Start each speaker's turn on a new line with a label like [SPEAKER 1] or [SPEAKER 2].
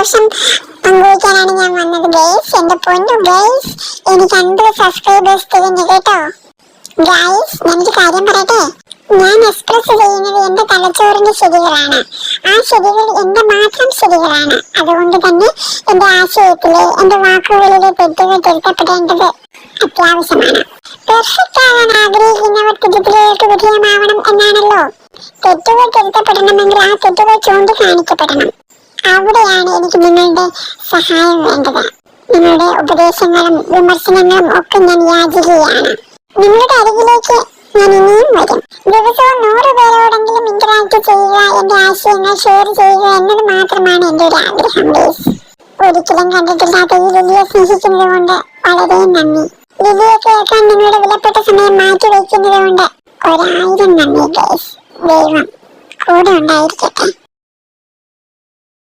[SPEAKER 1] സന്തോഷം പങ്കുവയ്ക്കാനാണ് ഞാൻ വന്നത് ഗൈസ് എന്റെ പൊന്നു ഗൈസ് എനിക്ക് അൻപത് സബ്സ്ക്രൈബേഴ്സ് തികഞ്ഞു കേട്ടോ. ഗൈസ് ഞാനൊരു കാര്യം പറയട്ടെ? ഞാൻ എക്സ്പ്രസ് ചെയ്യുന്നത് എന്റെ തലച്ചോറിന്റെ ശരികളാണ്. ആ ശരികൾ എന്റെ മാത്രം ശരികളാണ്. അതുകൊണ്ട് തന്നെ എന്റെ ആശയത്തിലെ എന്റെ വാക്കുകളിലെ തെറ്റുകൾ തിരുത്തപ്പെടേണ്ടത് അത്യാവശ്യമാണ്. പെർഫെക്റ്റ് ആകാൻ ആഗ്രഹിക്കുന്നവർ ഇതിലേക്ക് വിധേയമാവണം എന്നാണല്ലോ. തെറ്റുകൾ തിരുത്തപ്പെടണമെങ്കിൽ ആ തെറ്റുകൾ ചൂണ്ടിക്കാണിക്കപ്പെടണം. അവിടെയാണ് എനിക്ക് നിങ്ങളുടെ സഹായം വേണ്ടത്. നിങ്ങളുടെ ഉപദേശങ്ങളും വിമർശനങ്ങളും ഒക്കെ ഞാൻ യാചിക്കുകയാണ്. നിങ്ങളുടെ അരികിലേക്ക് ഞാൻ ഇനിയും വരും. ദിവസവും നൂറ് പേരോടെങ്കിലും ഇന്ററാക്ട് ചെയ്യുക എന്റെ ആശയങ്ങൾ ഷെയർ ചെയ്യുക എന്നത് മാത്രമാണ് എന്റെ ഒരു ആഗ്രഹം ഒരിക്കലും കണ്ടിട്ടില്ലാത്ത ഈ ലിലിയെ സ്നേഹിക്കുന്നത് കൊണ്ട് വളരെ നന്ദി. ലിലിയെ കേൾക്കാൻ നിങ്ങളുടെ വിലപ്പെട്ട സമയം മാറ്റി വയ്ക്കുന്നത് കൊണ്ട് ഒരായിരം നന്ദി ദൈവം കൂടെ ഉണ്ടായിരിക്കട്ടെ.